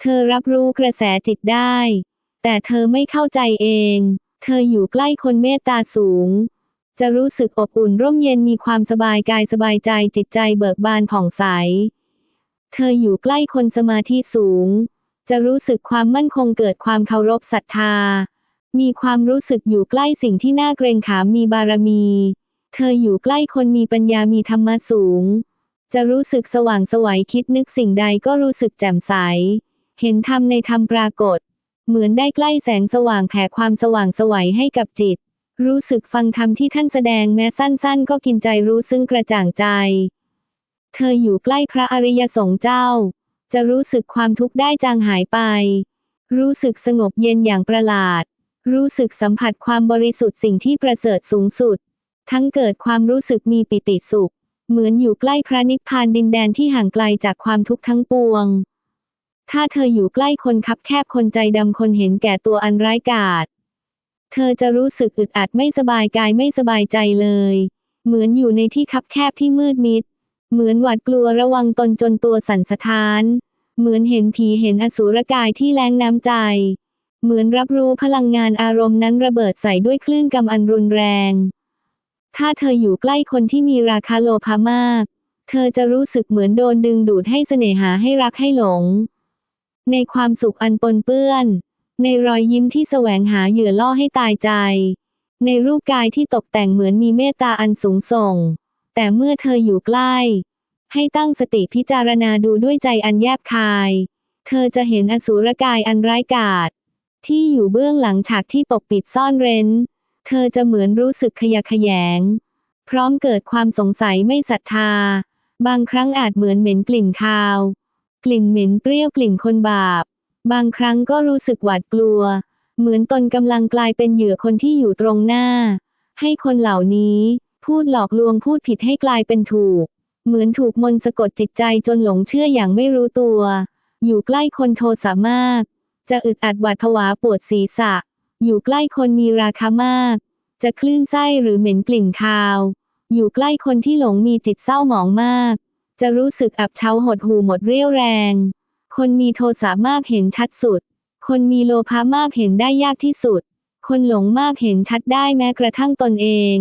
เธอรับรู้กระแสจิตได้ แต่เธอไม่เข้าใจเอง เธออยู่ใกล้คนเมตตาสูง จะรู้สึกอบอุ่นร่มเย็นมีความสบายกายสบายใจจิตใจเบิกบานผ่องใส เธออยู่ใกล้คนสมาธิสูง จะรู้สึกความมั่นคงเกิดความเคารพศรัทธา มีความรู้สึกอยู่ใกล้สิ่งที่น่าเกรงขามมีบารมี เธออยู่ใกล้คนมีปัญญามีธรรมะสูง จะรู้สึกสว่างสวัยคิดนึกสิ่งใดก็รู้สึกแจ่มใส เห็นธรรมในธรรมปรากฏ เหมือนได้ใกล้แสงสว่างแผ่ความสว่างสวัยให้กับจิต รู้สึกฟังธรรมที่ท่านแสดงแม้สั้น ๆ ก็กินใจรู้ซึ่งกระจ่างใจ เธออยู่ใกล้พระอริยสงฆ์เจ้า จะรู้สึกความทุกข์ได้จางหายไป รู้สึกสงบเย็นอย่างประหลาด รู้สึกสัมผัสความบริสุทธิ์สิ่งที่ประเสริฐสูงสุด ทั้งเกิดความรู้สึกมีปิติสุข เหมือนอยู่ใกล้พระนิพพานดินแดนที่ห่างไกลจากความทุกข์ทั้งปวง ถ้าเธออยู่ใกล้คนคับแคบคนใจดำคนเห็นแก่ตัวอันร้ายกาจ เธอจะรู้สึกอึดอัดไม่สบายกายไม่สบายใจเลย เหมือนอยู่ในที่คับแคบที่มืดมิด เหมือนหวาดกลัวระวังตนจนตัวสั่นสะท้าน เหมือนเห็นผีเห็นอสูรกายที่แรงน้ำใจ เหมือนรับรู้พลังงานอารมณ์นั้นระเบิดใส่ด้วยคลื่นกำอันรุนแรง ถ้าเธออยู่ใกล้คนที่มีราคาโลภามาก เธอจะรู้สึกเหมือนโดนดึงดูดให้เสน่หาให้รักให้หลง ในความสุขอันปนเปื้อน ในรอยยิ้มที่แสวงหาเหยื่อล่อให้ตายใจ ในรูปกายที่ตกแต่งเหมือนมีเมตตาอันสูงส่ง แต่เมื่อเธออยู่ใกล้ ให้ตั้งสติพิจารณาดูด้วยใจอันแยบคาย เธอจะเห็นอสูรกายอันร้ายกาจที่อยู่เบื้องหลังฉากที่ปกปิดซ่อนเร้น เธอจะเหมือนรู้สึกขยะแขยง พร้อมเกิดความสงสัยไม่ศรัทธา บางครั้งอาจเหมือนเหม็นกลิ่นคาว กลิ่นเหม็นเปรี้ยวกลิ่นคนบาป บางครั้งก็รู้สึกหวาดกลัว เหมือนตนกำลังกลายเป็นเหยื่อคนที่อยู่ตรงหน้า ให้คนเหล่านี้ พูดหลอกลวงพูดผิดให้กลายเป็นถูก เหมือนถูกมนต์สะกดจิตใจจนหลงเชื่ออย่างไม่รู้ตัว อยู่ใกล้คนโทสามาก จะอึดอัดหวาดผวาปวดศีรษะ อยู่ใกล้คนมีราคามาก จะคลื่นไส้หรือเหม็นกลิ่นคาว อยู่ใกล้คนที่หลงมีจิตเศร้าหมองมาก จะรู้สึกอับเฉาหดหูหมดเรี่ยวแรง คนมีโทสามากเห็นชัดสุด คนมีโลภะมากเห็นได้ยากที่สุด คนหลงมากเห็นชัดได้แม้กระทั่งตนเอง